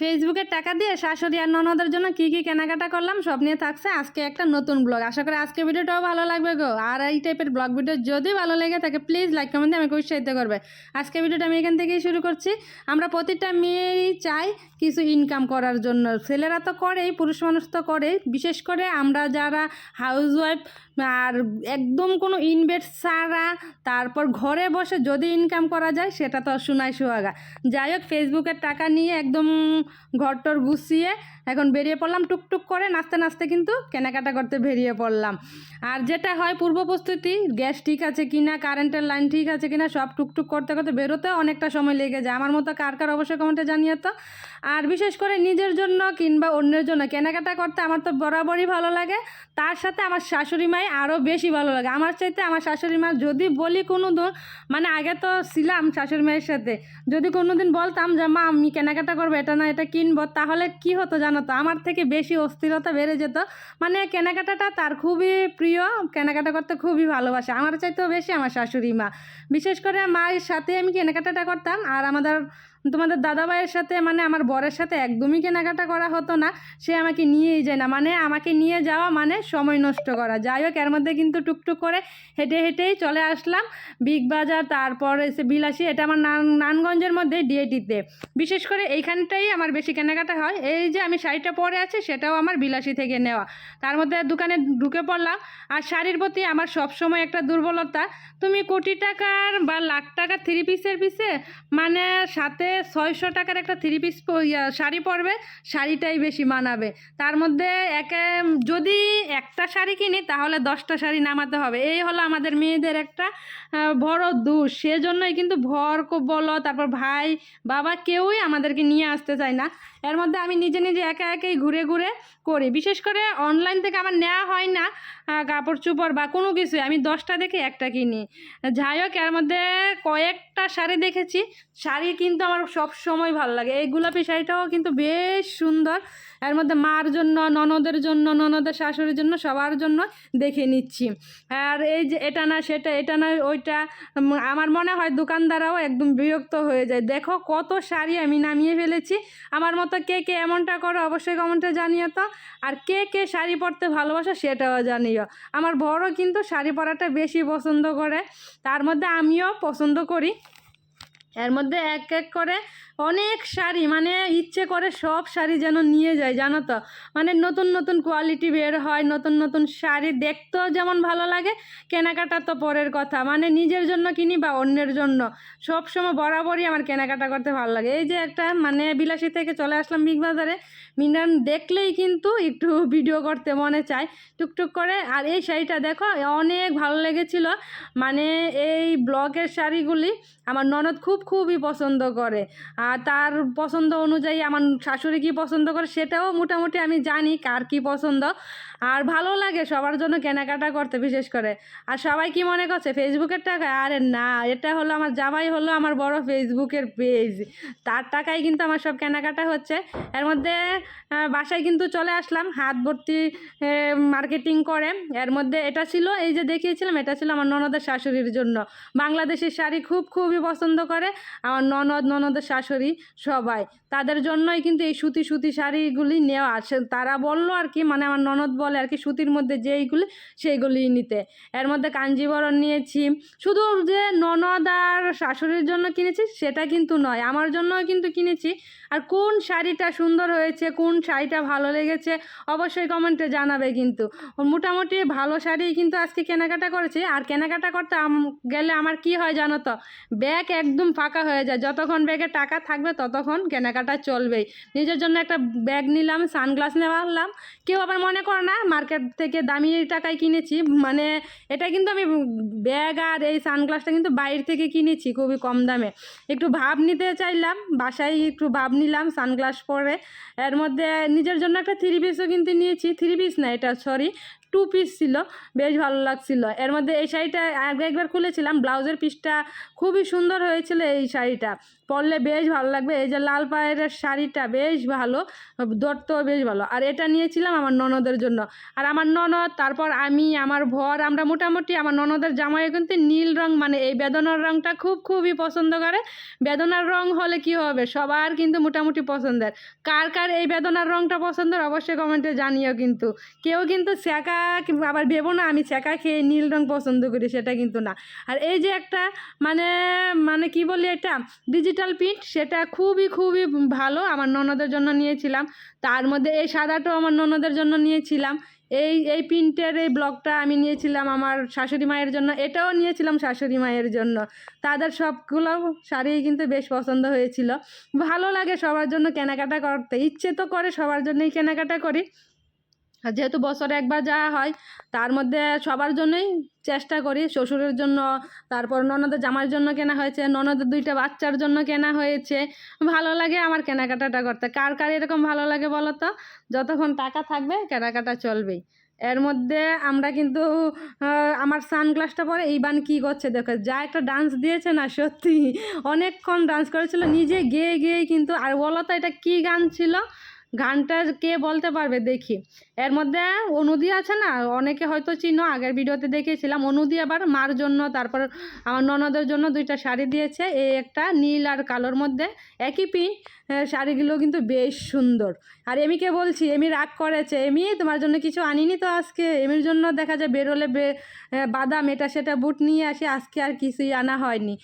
ফেসবুকের টাকা দিয়ে শাশুড়ি আর ননদের জন্য কি কি কেনাকাটা করলাম সব নিয়ে থাকছে আজকে একটা নতুন ব্লগ। আশা করি আজকে ভিডিওটাও ভালো লাগবে গো। আর এই টাইপের ব্লগ ভিডিও যদি ভালো লেগে থাকে প্লিজ লাইক কমেন্ট আমাকে উৎসাহিত করবে। আজকে ভিডিওটা আমি এখান থেকেই শুরু করছি। আমরা প্রতিটা মেয়েই চাই কিছু ইনকাম করার জন্য। ছেলেরা তো করেই, পুরুষ মানুষ তো করেই। বিশেষ করে আমরা যারা হাউস ওয়াইফ আর একদম কোনো ইনভেস্ট ছাড়া তারপর ঘরে বসে যদি ইনকাম করা যায়, সেটা তো শোনায় সোহাগা। যাই হোক, ফেসবুকের টাকা নিয়ে একদম ঘরটর গুছিয়ে এখন বেরিয়ে পড়লাম, টুকটুক করে নাচতে নাচতে কিন্তু কেনাকাটা করতে বেরিয়ে পড়লাম। আর যেটা হয় পূর্ব প্রস্তুতি, গ্যাস ঠিক আছে কিনা, কারেন্টের লাইন ঠিক আছে কিনা, সব টুকটুক করতে করতে বেরোতে অনেকটা সময় লেগে যায়। আমার মতো কার কার অবশ্যই কমেন্টে জানিয়ে তো। আর বিশেষ করে নিজের জন্য কিংবা অন্যের জন্য কেনাকাটা করতে আমার তো বরাবরই ভালো লাগে। তার সাথে আমার শাশুড়ি মাই আরও বেশি ভালো লাগে। আমার চাইতে আমার শাশুড়ি মা যদি বলি কোনো দিন মানে আগে তো ছিলাম শাশুড়ি মায়ের সাথে, যদি কোনো দিন বলতাম যে, মা, আমি কেনাকাটা করব, এটা না এটা কিনবো, তাহলে কি হতো জানো তো? আমার থেকে বেশি অস্থিরতা বেড়ে যেত। মানে কেনাকাটাটা তার খুবই প্রিয়, কেনাকাটা করতে খুবই ভালোবাসে। আমার চাইতেও বেশি আমার শাশুড়ি মা। বিশেষ করে মায়ের সাথে আমি কেনাকাটাটা করতাম আর আমাদের তোমাদের দাদাভাইয়ের সাথে মানে আমার বরের সাথে একদমই কেনাকাটা করা হতো না। সে আমাকে নিয়েই যায় না। মানে আমাকে নিয়ে যাওয়া মানে সময় নষ্ট করা। যাই হোক, এর মধ্যে কিন্তু টুকটুক করে হেঁটে হেঁটেই চলে আসলাম বিগ বাজার, তারপর এসে বিলাসী, এটা আমার নান, নানগঞ্জের মধ্যে ডিএটিতে। বিশেষ করে এইখানটাই আমার বেশি কেনাকাটা হয়। এই যে আমি শাড়িটা পরে আছি, সেটাও আমার বিলাসী থেকে নেওয়া। তার মধ্যে দোকানে ঢুকে পড়লাম। আর শাড়ির প্রতি আমার সবসময় একটা দুর্বলতা, তুমি কোটি টাকার বা লাখ টাকার থ্রি পিসের পিসে মানে সাথে ছয়শো টাকার একটা থ্রি পিস শাড়ি পরবে, শাড়িটাই বেশি মানাবে। তার মধ্যে একে, যদি একটা শাড়ি কিনি, তাহলে দশটা শাড়ি নামাতে হবে। এই হলো আমাদের মেয়েদের একটা বড় দোষ। সেজন্যই কিন্তু ভর বলো তারপর ভাই, বাবা কেউই আমাদেরকে নিয়ে আসতে চায় না। এর মধ্যে আমি নিজে নিজে একা একাই ঘুরে ঘুরে করি। বিশেষ করে অনলাইন থেকে আমার নেওয়া হয় না কাপড় চোপড় বা কোনো কিছু আমি দশটা দেখে একটা কিনি। যাই হোক, এর মধ্যে কয়েকটা শাড়ি দেখেছি। শাড়ি কিন্তু আমার সব সময় ভালো লাগে। এই গোলাপি শাড়িটাও কিন্তু বেশ সুন্দর। এর মধ্যে মার জন্য, ননদের জন্য, ননদের শাশুড়ির জন্য, সবার জন্য দেখে নিচ্ছি। আর এই যে এটা না, সেটা, এটা না, ওইটা আমার মনে হয় দোকানদাররাও একদম বিরক্ত হয়ে যায়। দেখো কত শাড়ি আমি নামিয়ে ফেলেছি। আমার মতো কে কে এমনটা করো অবশ্যই কমেন্টে জানিও তো। আর কে কে শাড়ি পরতে ভালোবাসো সেটাও জানিও। আমার বড় কিন্তু শাড়ি পরাটা বেশি পছন্দ করে। তার মধ্যে আমিও পছন্দ করি। এর মধ্যে এক এক করে অনেক শাড়ি মানে ইচ্ছে করে সব শাড়ি যেন নিয়ে যায়, জানো তো? মানে নতুন নতুন কোয়ালিটি বের হয়, নতুন নতুন শাড়ি দেখতেও যেমন ভালো লাগে, কেনাকাটা তো পরের কথা। মানে নিজের জন্য কিনি বা অন্যের জন্য। সব সময় বরাবরই আমার কেনাকাটা করতে ভালো লাগে। এই যে একটা মানে বিলাসী থেকে চলে আসলাম বিগ বাজারে মিনান দেখলেই কিন্তু একটু ভিডিও করতে মনে চায়, টুকটুক করে। আর এই শাড়িটা দেখো, অনেক ভালো লেগেছিল। মানে এই ব্লকের শাড়িগুলি আমার ননদ খুব খুবই পছন্দ করে। আর তার পছন্দ অনুযায়ী আমার শাশুড়ি কী পছন্দ করে সেটাও মোটামুটি আমি জানি কার কী পছন্দ। আর ভালো লাগে সবার জন্য কেনাকাটা করতে, বিশেষ করে। আর সবাই কি মনে করছে, ফেসবুকের টাকা আরে না, এটা হলো আমার জামাই হলো আমার বড় ফেসবুকের পেজ। তার টাকায় কিন্তু আমার সব কেনাকাটা হচ্ছে। এর মধ্যে বাসায় কিন্তু চলে আসলাম, হাত ভর্তি মার্কেটিং করে। এর মধ্যে এটা ছিল, এই যে দেখিয়েছিলাম, এটা ছিল আমার ননদের শাশুড়ির জন্য। বাংলাদেশের শাড়ি খুব খুবই পছন্দ করে আমার ননদ, ননদের শাশুড়ি সবাই। তাদের জন্যই কিন্তু এই সুতি সুতি শাড়িগুলি নেওয়া তারা বলল আর কি মানে আমার ননদ বলে আর কি সুতির মধ্যে যেইগুলি সেইগুলি নিতে। এর মধ্যে কাঞ্জিবরণ নিয়েছি। শুধু যে ননদ আর শাশুড়ির জন্য কিনেছি সেটা কিন্তু নয়, আমার জন্যও কিন্তু কিনেছি। আর কোন শাড়িটা সুন্দর হয়েছে, কোন শাড়িটা ভালো লেগেছে অবশ্যই কমেন্টে জানাবে কিন্তু। মোটামুটি ভালো শাড়ি কিন্তু আজকে কেনাকাটা করেছি। আর কেনাকাটা করতে গেলে আমার কি হয় জানো তো? ব্যাগ একদম ফাঁকা হয়ে যায়। যতক্ষণ ব্যাগে টাকা থাকবে ততক্ষণ কেনাকাটা চলবেই। নিজের জন্য একটা ব্যাগ নিলাম, সানগ্লাস নেওয়ালাম কেউ আবার মনে করে না মার্কেট থেকে দামি টাকায় কিনেছি। মানে এটা কিন্তু আমি ব্যাগ আর এই সানগ্লাসটা কিন্তু বাইরে থেকে কিনেছি খুবই কম দামে। একটু ভাব নিতে চাইলাম, বাসায় একটু ভাব নিলাম সানগ্লাস পরে। এর মধ্যে নিজের জন্য একটা থ্রি পিসও কিন্তু নিয়েছি। থ্রি পিস না এটা সরি টু পিস ছিল, বেশ ভালো লাগছিল। এর মধ্যে এই শাড়িটা আগে একবার খুলেছিলাম, ব্লাউজের পিসটা খুবই সুন্দর হয়েছিল এই শাড়িটা। পরলে বেশ ভালো লাগবে, এই যে লাল পায়ের শাড়িটা বেশ ভালো দরতো বেশ ভালো। আর এটা নিয়েছিলাম আমার ননদের জন্য। আর আমার ননদ, তারপর আমি, আমার ভর, আমরা মোটামুটি আমার ননদের জামাই কিন্তু নীল রং মানে এই বেদনার রংটা খুব, খুবই পছন্দ করে। বেদনার রং হলে কি হবে? সবার কিন্তু মোটামুটি পছন্দের। কার কার এই বেদনার রংটা পছন্দের অবশ্যই কমেন্টে জানিও কিন্তু। কেউ কিন্তু স্যাকা আবার ভেবো না, আমি স্যাকা খেয়ে নীল রং পছন্দ করি, সেটা কিন্তু না। আর এই যে একটা মানে মানে কি বলি এটা? ডিজিটাল প্রিন্ট সেটা খুবই খুবই ভালো, আমার ননদের জন্য নিয়েছিলাম। তার মধ্যে এই সাদাটাও আমার ননদের জন্য নিয়েছিলাম। এই এই প্রিন্টের এই ব্লগটা আমি নিয়েছিলাম আমার শাশুড়ি মায়ের জন্য, এটাও নিয়েছিলাম শাশুড়ি মায়ের জন্য। তাদের সবগুলো শাড়ি কিন্তু বেশ পছন্দ হয়েছিল। ভালো লাগে সবার জন্য কেনাকাটা করতে, ইচ্ছে তো করে সবার জন্যই কেনাকাটা করি। আর যেহেতু বছরে একবার যাওয়া হয়, তার মধ্যে সবার জন্যই চেষ্টা করি। শ্বশুরের জন্য, তারপর ননদের জামার জন্য কেনা হয়েছে, ননদের দুইটা বাচ্চার জন্য কেনা হয়েছে। ভালো লাগে আমার কেনাকাটাটা করতে। কার কার এরকম ভালো লাগে বলো তো? যতক্ষণ টাকা থাকবে, কেনাকাটা চলবেই। এর মধ্যে আমরা কিন্তু আমার সানগ্লাসটা পরে এই বান কী করছে দেখো। যা একটা ডান্স দিয়েছে না, সত্যি। অনেকক্ষণ ডান্স করেছিল, নিজে গেয়ে গেয়ে কিন্তু, আর বলো তো এটা কী গান ছিল? গানটা কে বলতে পারবে? দেখি। এর মধ্যে অনুদি আছে না? অনেকে হয়তো চিনো, আগের ভিডিওতে দেখেছিলাম অনুদি আবার মার জন্য, তারপর আমার ননদের জন্য দুইটা শাড়ি দিয়েছে। এই একটা নীল আর কালোর মধ্যে। একই পিন শাড়িগুলো কিন্তু বেশ সুন্দর। আর এমিকে বলছি, এমি রাগ করেছে, এমি, তোমার জন্য কিছু আনিনি তো আজকে? এমির জন্য দেখা যায় বেরোলে বে বাদাম, এটা সেটা, বুট নিয়ে আসি, আজকে আর কিছুই আনা হয়নি।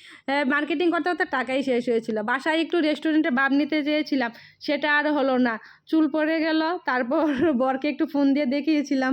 মার্কেটিং করতে করতে টাকাই শেষ হয়েছিল। বাসায় একটু রেস্টুরেন্টে ভাব নিতে চেয়েছিলাম, সেটা আর হলো না। চুল পড়ে গেল তারপর বরকে একটু ফোন দিয়ে দেখিয়েছিলাম।